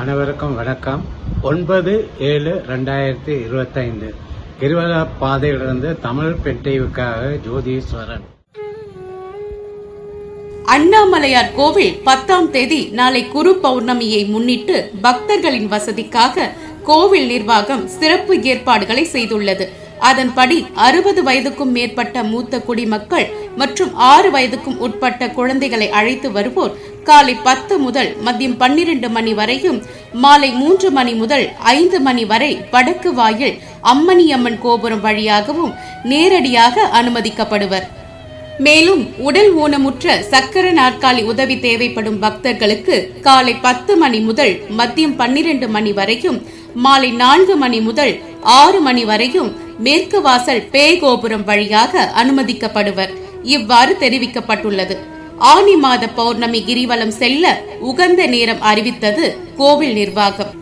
அனைவருக்கும் வணக்கம். ஒன்பது ஏழு ரெண்டாயிரத்தி இருபத்தைந்து. கிருவல பாதையிலிருந்து தமிழ் பெட்டைவுக்காக ஜோதீஸ்வரன். அண்ணாமலையார் கோவில் பத்தாம் தேதி நாளை குரு பௌர்ணமியை முன்னிட்டு பக்தர்களின் வசதிக்காக கோவில் நிர்வாகம் சிறப்பு ஏற்பாடுகளை செய்துள்ளது. அதன்படி அறுபது வயதுக்கும் மேற்பட்ட மூத்த குடிமக்கள் மற்றும் ஆறு வயதுக்கும் உட்பட்ட குழந்தைகளை அழைத்து வருவோர் காலை பத்து முதல் மதியம் பன்னிரண்டு மணி வரையும் மாலை மூன்று மணி முதல் ஐந்து மணி வரை வடக்கு வாயில் அம்மணியம்மன் கோபுரம் வழியாகவும் நேரடியாக அனுமதிக்கப்படுவர். மேலும் உடல் ஊனமுற்ற சக்கர நாற்காலி உதவி தேவைப்படும் பக்தர்களுக்கு காலை பத்து மணி முதல் மதியம் பன்னிரண்டு மணி வரையும் மாலை நான்கு மணி முதல் ஆறு மணி வரையும் மேற்கு வாசல் பேய் கோபுரம் வழியாக அனுமதிக்கப்படுவர். இவ்வாறு தெரிவிக்கப்பட்டுள்ளது. ஆனி மாத பௌர்ணமி கிரிவலம் செல்ல உகந்த நேரம் அறிவித்தது கோவில் நிர்வாகம்.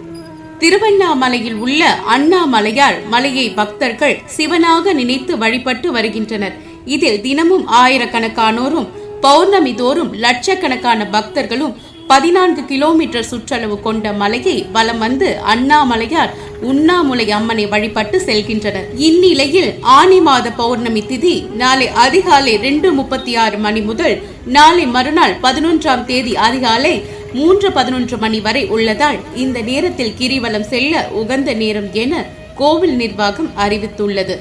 திருவண்ணாமலையில் உள்ள அண்ணாமலையால் மலையை பக்தர்கள் சிவனாக நினைத்து வழிபட்டு வருகின்றனர். இதில் தினமும் ஆயிரக்கணக்கானோரும் பௌர்ணமி தோறும் லட்சக்கணக்கான பக்தர்களும் பதினான்கு கிலோமீட்டர் சுற்றளவு கொண்ட மலையை வலம் வந்து அண்ணாமலையார் உண்ணாமுலை அம்மனை வழிபட்டு செல்கின்றனர். இந்நிலையில் ஆனி மாத பௌர்ணமி திதி நாளை அதிகாலை ரெண்டு முப்பத்தி ஆறு மணி முதல் நாளை மறுநாள் பதினொன்றாம் தேதி அதிகாலை மூன்று பதினொன்று மணி வரை உள்ளதால் இந்த நேரத்தில் கிரிவலம் செல்ல உகந்த நேரம் என கோவில் நிர்வாகம் அறிவித்துள்ளது.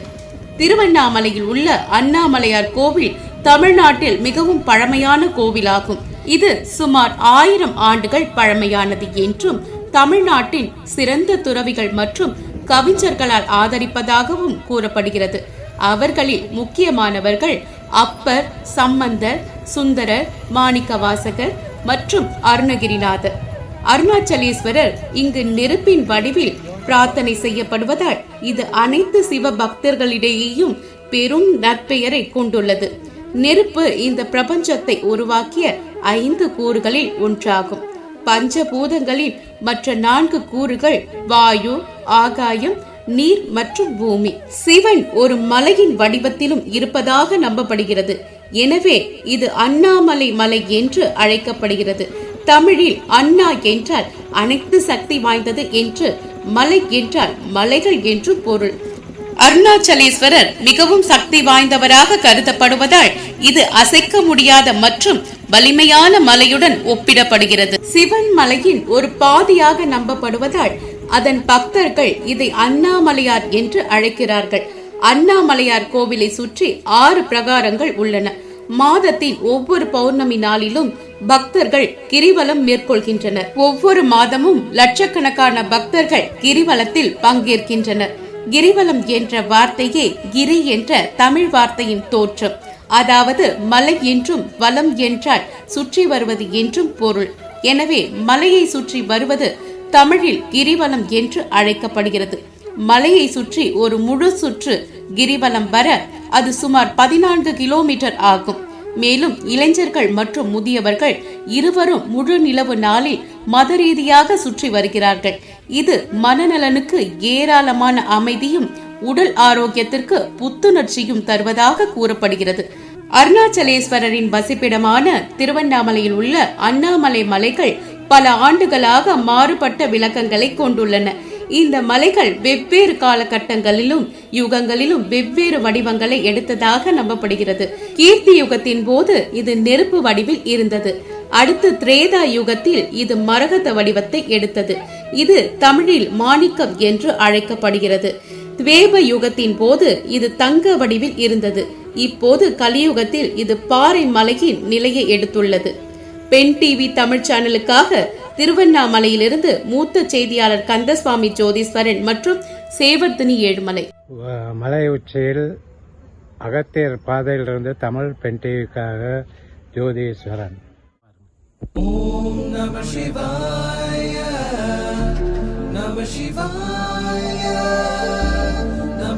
திருவண்ணாமலையில் உள்ள அண்ணாமலையார் கோவில் தமிழ்நாட்டில் மிகவும் பழமையான கோவிலாகும். இது சுமார் ஆயிரம் ஆண்டுகள் பழமையானது என்றும் தமிழ்நாட்டின் சிறந்த துறவிகள் மற்றும் கவிஞர்களால் ஆதரிப்பதாகவும் கூறப்படுகிறது. அவர்களில் முக்கியமானவர்கள் அப்பர் சம்பந்தர் சுந்தரர் மாணிக்கவாசகர் மற்றும் அருணகிரிநாதர். அருணாச்சலேஸ்வரர் இங்கு நெருப்பின் வடிவில் பிரார்த்தனை செய்யப்படுவதால் இது அனைத்து சிவ பக்தர்களிடையேயும் பெரும் நற்பெயரை கொண்டுள்ளது. நெருப்பு இந்த பிரபஞ்சத்தை உருவாக்கிய ஐந்து கூறுகளில் ஒன்றாகும். பஞ்சபூதங்களின் மற்ற நான்கு கூறுகள் வாயு ஆகாயம் நீர் மற்றும் பூமி. சிவன் ஒரு மலையின் வடிவத்திலும் இருப்பதாக நம்பப்படுகிறது. எனவே இது அண்ணாமலை மலை என்று அழைக்கப்படுகிறது. தமிழில் அண்ணா என்றால் அனைத்து சக்தி வாய்ந்தது என்று மலை என்றால் மலைகள் என்று பொருள். அருணாச்சலேஸ்வரர் மிகவும் சக்தி வாய்ந்தவராக கருதப்படுவதால் இது அசைக்க முடியாத மற்றும் வலிமையான மலையுடன் ஒப்பிடப்படுகிறது. சிவன் மலையின் ஒரு பாதியாக நம்பப்படுவதால் அதன் பக்தர்கள் இதை அண்ணாமலையார் என்று அழைக்கிறார்கள். அண்ணாமலையார் கோவிலை சுற்றி ஆறு பிரகாரங்கள் உள்ளன. மாதத்தின் ஒவ்வொரு பௌர்ணமி நாளிலும் பக்தர்கள் கிரிவலம் மேற்கொள்கின்றனர். ஒவ்வொரு மாதமும் லட்சக்கணக்கான பக்தர்கள் கிரிவலத்தில் பங்கேற்கின்றனர். கிரிவலம் என்ற வார்த்தையே கிரி என்ற தமிழ் வார்த்தையின் தோற்றம். அதாவது மலை என்றும் வலம் என்றால் சுற்றி வருவது என்றும் பொருள். எனவே மலையை சுற்றி வருவது தமிழில் கிரிவலம் என்று அழைக்கப்படுகிறது. மலையை சுற்றி ஒரு முழு சுற்று கிரிவலம் வர அது சுமார் பதினான்கு கிலோமீட்டர் ஆகும். மேலும் இளைஞர்கள் மற்றும் முதியவர்கள் இருவரும் முழு நிலவு நாளில் மத ரீதியாக சுற்றி வருகிறார்கள். இது மனநலனுக்கு ஏராளமான அமைதியும் உடல் ஆரோக்கியத்திற்கு புத்துணர்ச்சியும் தருவதாக கூறப்படுகிறது. அருணாச்சலேஸ்வரரின் வசிப்பிடமான திருவண்ணாமலையில் உள்ள அண்ணாமலை மலைகள் பல ஆண்டுகளாக மாறுபட்ட விளக்கங்களை கொண்டுள்ளன. இந்த மலைகள் வெவ்வேறு காலகட்டங்களிலும் யுகங்களிலும் வெவ்வேறு வடிவங்களை எடுத்ததாக நம்பப்படுகிறது. கீர்த்தி யுகத்தின் போது இது நெருப்பு வடிவில் இருந்தது. அடுத்து திரேதா யுகத்தில் இது மரகத வடிவத்தை எடுத்தது. இது தமிழில் மாணிக்கம் என்று அழைக்கப்படுகிறது. துவேப யுகத்தின் போது இது தங்க வடிவில் இருந்தது. இப்போது கலியுகத்தில் இது பாறை மலையின் நிலையை எடுத்துள்ளது. பெண் டிவி தமிழ் சேனலுக்காக திருவண்ணாமலையிலிருந்து மூத்த செய்தியாளர் கந்தசுவாமி ஜோதீஸ்வரன் மற்றும் சேவர்த்தினி ஏழுமலை. மலை உச்சியில் அகத்தியர் பாதையிலிருந்து Tamil பென்டிவிக்காக Jotheeswaran. Namah Shivaya. Namah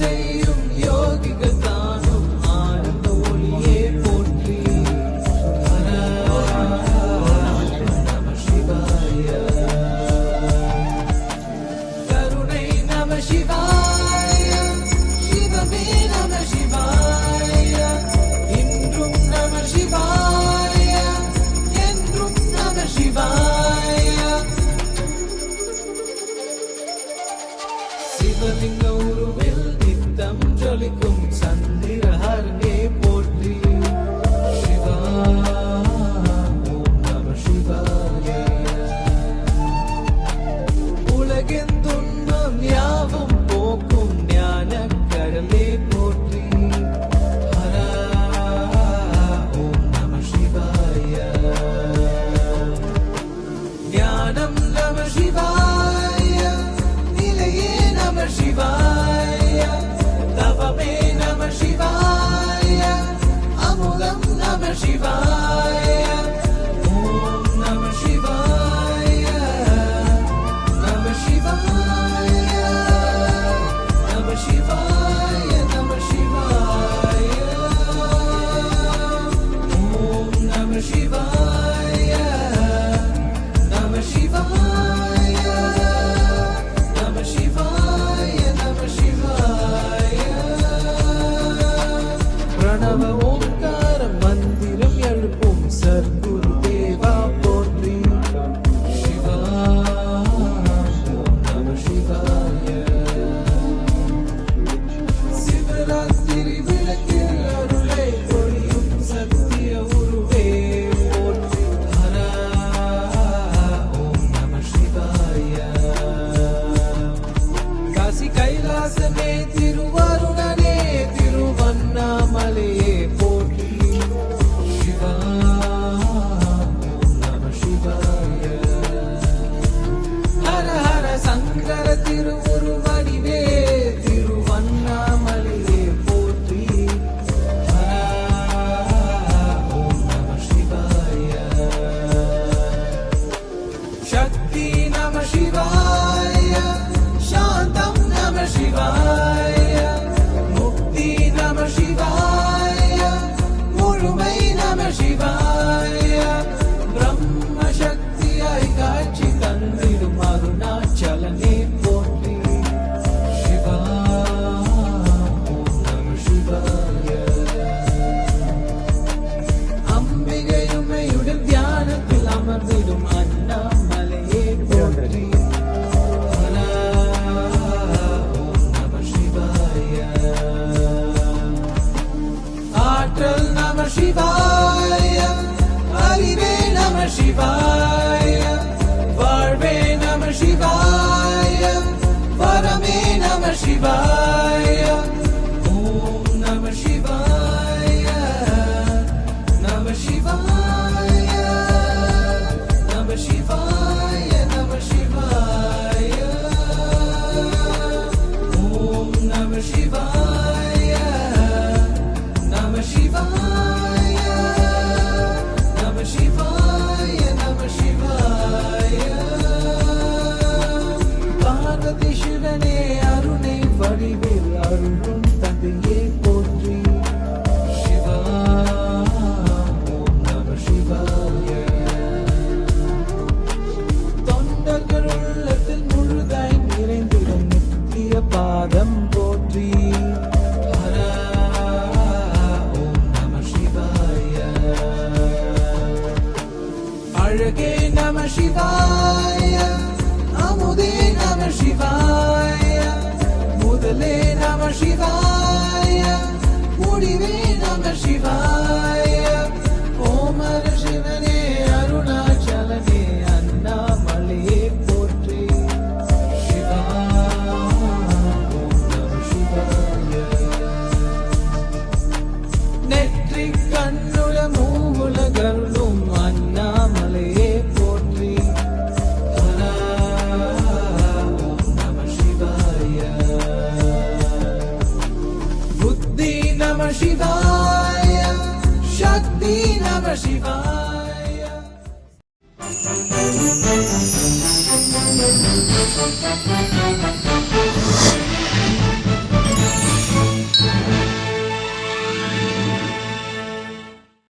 say give. ஆற்றல் நம சிவாய அறிவே நம சிவாய வாழ்வே நம சிவாய வரமே நம சிவாய Durga Namah Shivaya Amude Namah Shivaya Mudale Namah Shivaya Mudive Namah Shivaya Shakti Shivaya Shakti Namah Shivaya